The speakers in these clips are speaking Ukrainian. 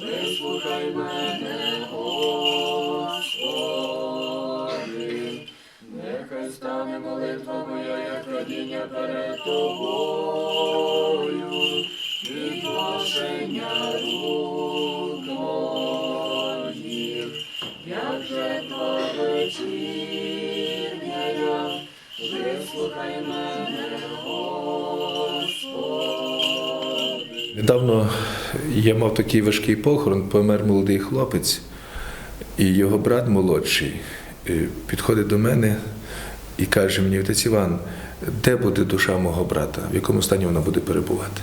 вислухай мене, Господи. Нехай стане молитва моя, як родіння перед тобою, Недавно я мав такий важкий похорон, помер молодий хлопець, і його брат молодший е, підходить до мене і каже мені, отець Іван, де буде душа мого брата, в якому стані вона буде перебувати?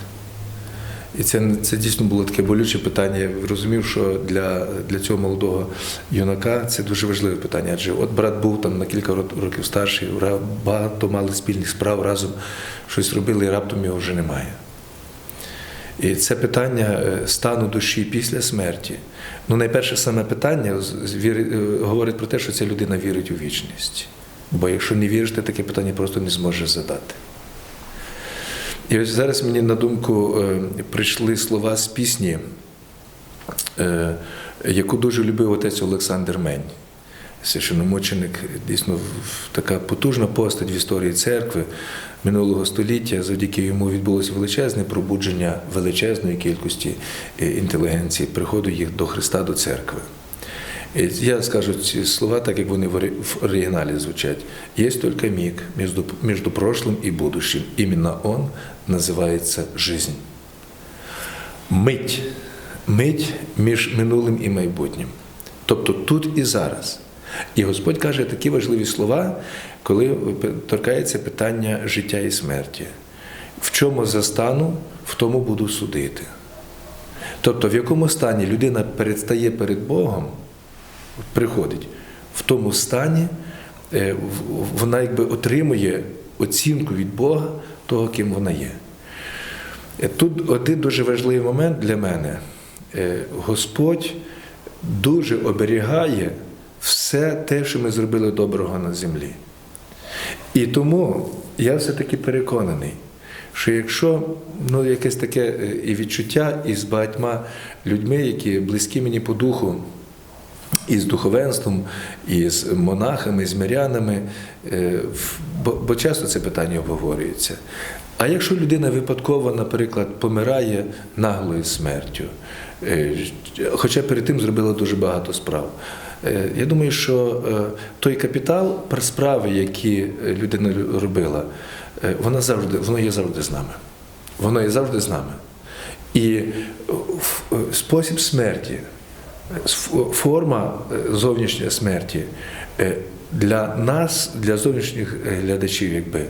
І це, це дійсно було таке болюче питання. Я розумів, що для, для цього молодого юнака це дуже важливе питання. Адже от брат був там на кілька років старший, багато мали спільних справ разом, щось робили, і раптом його вже немає. І це питання е, стану душі після смерті. Ну, найперше саме питання е, говорить про те, що ця людина вірить у вічність. Бо якщо не віриш, ти таке питання просто не зможеш задати. І ось зараз мені на думку е, прийшли слова з пісні, яку дуже любив отець Олександр Мень. Священомученик, дійсно така потужна постать в історії церкви минулого століття. Завдяки йому відбулося величезне пробудження величезної кількості е, інтелігенції, приходу їх до Христа, до церкви. Я скажу ці слова, так як вони в оригіналі звучать. Є тільки миг між, прошлым і будущим. Іменно он називається жизнь. Мить. Мить між минулим і майбутнім. Тобто тут і зараз. І Господь каже такі важливі слова, коли торкається питання життя і смерті. В чому застану, в тому буду судити. Тобто, в якому стані людина передстає перед Богом, приходить, в тому стані е, вона якби отримує оцінку від Бога того, ким вона є. Е, Тут один дуже важливий момент для мене. Е, Господь дуже оберігає все те, що ми зробили доброго на землі. І тому я все-таки переконаний, що якщо ну, якесь таке е, і відчуття із багатьма людьми, які близькі мені по духу, і з духовенством, і з монахами, з мирянами, е, бо, часто це питання обговорюється. А якщо людина випадково, наприклад, помирає наглою смертю, е, хоча перед тим зробила дуже багато справ, я думаю, що е, той капітал справи, які людина робила, е, вона завжди, воно є завжди з нами. Воно є завжди з нами. І е, е, спосіб смерті, форма е, зовнішньої смерті е, для нас, для зовнішніх е, глядачів, якби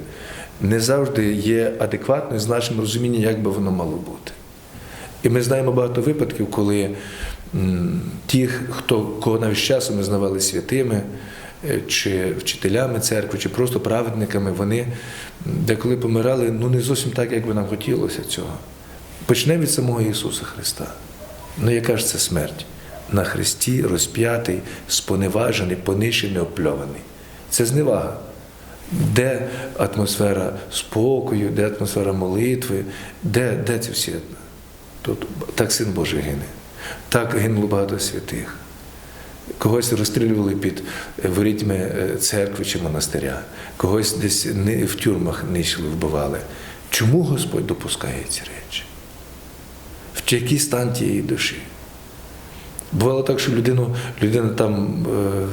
не завжди є адекватною з нашим розумінням, як би воно мало бути. І ми знаємо багато випадків, коли ті, хто кого навіть з часом ми знавали святими, е, чи вчителями церкви, чи просто праведниками, вони деколи помирали ну не зовсім так, як би нам хотілося цього. Почнемо від самого Ісуса Христа. Ну, яка ж це смерть? На Христі розп'ятий, споневажений, понищений, опльований. Це зневага. Де атмосфера спокою, де атмосфера молитви, де, де ці всі? Тут так син Божий гине. Так гинуло багато святих. Когось розстрілювали під ворітьми е, церкви чи монастиря, когось десь в тюрмах нищили, вбивали. Чому Господь допускає ці речі? В який стан тієї душі? Бувало так, що людину, людина там, е,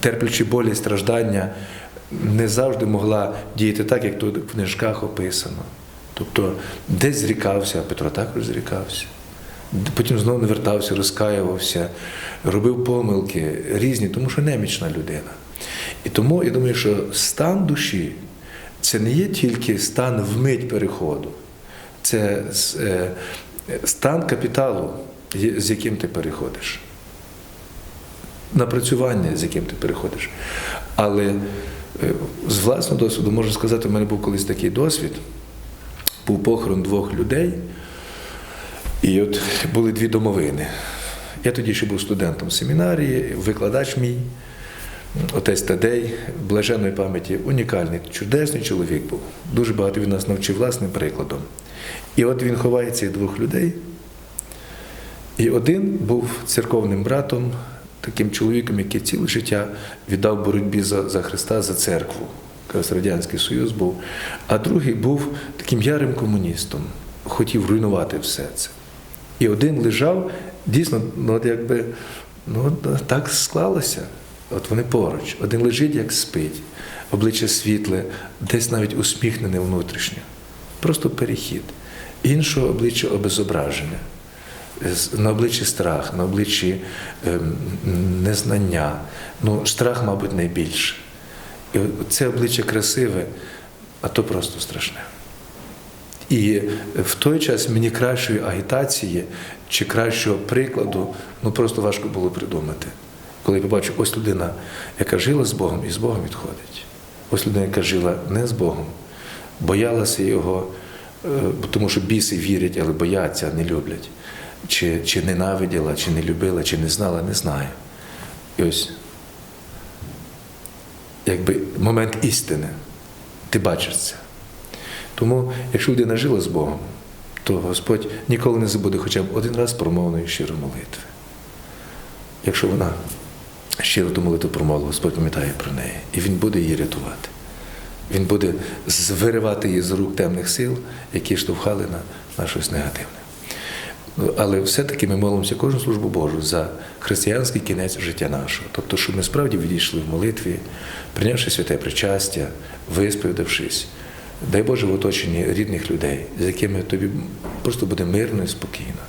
терплячи болі і страждання, не завжди могла діяти так, як тут в книжках описано. Тобто десь зрікався, а Петро також зрікався. Потім знову не вертався, розкаювався, робив помилки різні, тому що немічна людина. І тому я думаю, що стан душі це не є тільки стан вмить переходу, це е, стан капіталу, з яким ти переходиш. Напрацювання, з яким ти переходиш. Але е, з власного досвіду можу сказати, у мене був колись такий досвід. Був похорон двох людей, і от були дві домовини. Я тоді ще був студентом семінарії, викладач мій. отець Тадей, блаженної пам'яті, унікальний, чудесний чоловік був. Дуже багато він нас навчив власним прикладом. І от він ховає цих двох людей. І один був церковним братом, таким чоловіком, який ціле життя віддав боротьбі за, за Христа, за церкву. Якраз Радянський Союз був. А другий був таким ярим комуністом, хотів руйнувати все це. І один лежав, дійсно, ну от якби ну, так склалося. От вони поруч. Один лежить, як спить, обличчя світле, десь навіть усміхнене внутрішнє. Просто перехід. Іншого обличчя обезображене. На обличчі страх, на обличчі ем, незнання. Ну, страх, мабуть, найбільше. І це обличчя красиве, а то просто страшне. І в той час мені кращої агітації чи кращого прикладу ну просто важко було придумати. Коли я побачив, ось людина, яка жила з Богом і з Богом відходить. Ось людина, яка жила не з Богом, боялася його, е, тому що біси вірять, але бояться, не люблять. Чи, чи ненавиділа, чи не любила, чи не знала, не знаю. І ось якби момент істини. Ти бачиш це. Тому, якщо людина жила з Богом, то Господь ніколи не забуде хоча б один раз промовної щиро молитви. Якщо вона щиро ту молитву промовила, Господь пам'ятає про неї, і Він буде її рятувати. Він буде з- виривати її з рук темних сил, які штовхали на, на щось негативне. Але все-таки ми молимося кожну службу Божу за християнський кінець життя нашого. Тобто, щоб ми справді відійшли в молитві, прийнявши святе причастя, висповідавшись, дай Боже в оточенні рідних людей, з якими тобі просто буде мирно і спокійно.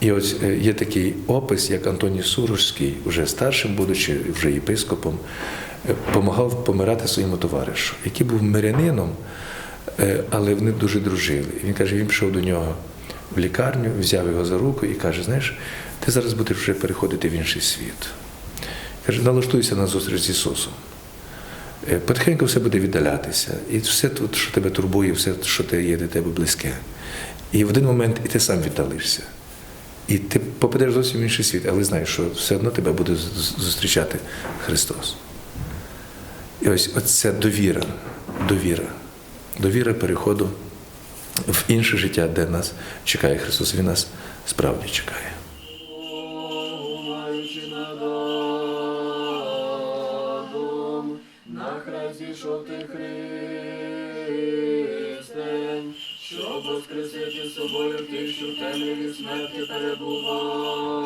І ось е, є такий опис, як Антоній Сурожський, вже старшим, будучи вже єпископом, допомагав помирати своєму товаришу, який був мирянином, е, але вони дуже дружили. І він каже, він пішов до нього в лікарню, взяв його за руку і каже: знаєш, ти зараз будеш вже переходити в інший світ. Каже, налаштуйся на зустріч з Ісусом. Е, Потихеньку все буде віддалятися. І все, що тебе турбує, все, що те є для тебе близьке. І в один момент і ти сам віддалишся. І ти попадеш зовсім в інший світ, але знаєш, що все одно тебе буде зустрічати Христос. І ось оця довіра, довіра, довіра переходу в інше життя, де нас чекає Христос. Він нас справді чекає. Зійшов ти Христе, щоб воскресити собою тих, що в темряві смерті перебували,